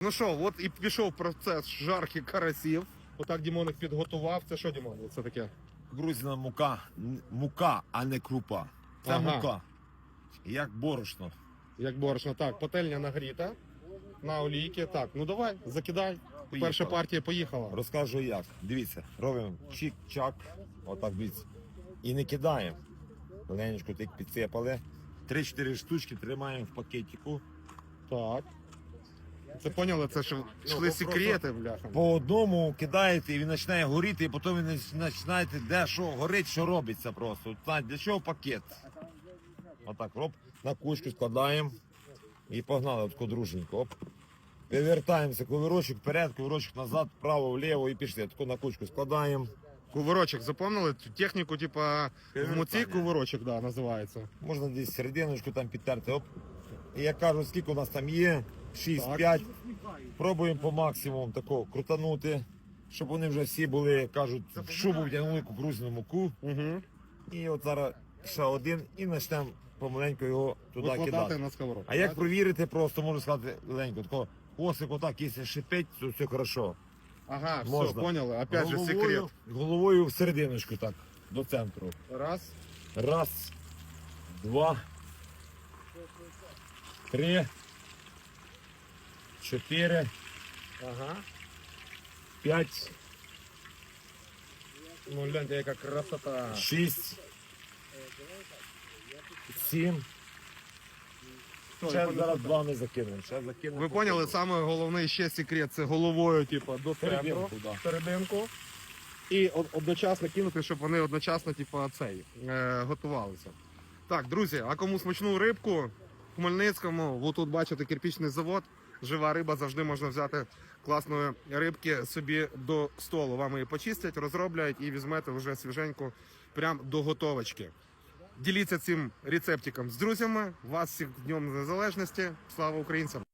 Ну що, от і пішов процес жарки карасів. Отак Дімон їх підготував. Це що, Дімон? Це таке? Грузина мука, н- мука, а не крупа. Це Ага. мука. Як борошно. Як борошно. Так, пательня нагріта на олійки. Так, ну давай, закидай. Поїхали. Перша партія поїхала. Розкажу як. Дивіться, робимо чик-чак, отак дивіться. І не кидаємо. Ленечку так підсипали. 3-4 штучки тримаємо в пакетику. Так. Це поняли, це ж йшли Ну, секрети, бляха. По одному кидаєте, і він починає горіти, і потім ви починаєте, де що горить, що робиться просто. От, знаєте, Для чого пакет? Отак, оп, на кучку складаємо і погнали от таку друженьку. Оп. Вивертаємося, кувирочок вперед, кувирочок назад, вправо, вліво і пішли. Таку на кучку складаємо. Кувирочок, запомнили? Цю техніку, типа, в муці кувирочок, да, називається. Можна десь серединочку там підтерти. Оп. І як кажуть, скільки у нас там є, 6-5. Пробуємо по максимуму такого крутанути, щоб вони вже всі були, кажуть, в шубу втягнули кукурузну муку. Угу. І от зараз ще один і почнемо помаленьку його туди кидати. на сковородку. А як провірити, просто можу сказати легенько, тако хвостик отак, якщо шипить, то все хорошо. Ага, все, Можна. поняли. Опять же, секрет. головою, головою в серединочку так, до центру. Раз. Раз, два, три, чотири, Ага. п'ять, Ну, гляньте, яка красота. шість, сім. Ще зараз два не закинемо. Ще закинемо. Ви поняли, саме головний ще секрет це головою, типу, до центру, Серединку, да. серединку. І од- одночасно кинути, щоб вони одночасно, типу, цей, е, готувалися. Так, друзі, а кому смачну рибку Хмельницькому, ви тут бачите кирпічний завод. Жива риба завжди можна взяти класної рибки собі до столу. Вам її почистять, розроблять і візьмете вже свіженьку прям до готовочки. Діліться цим рецептиком з друзями. Вас всіх Днем Незалежності. Слава українцям!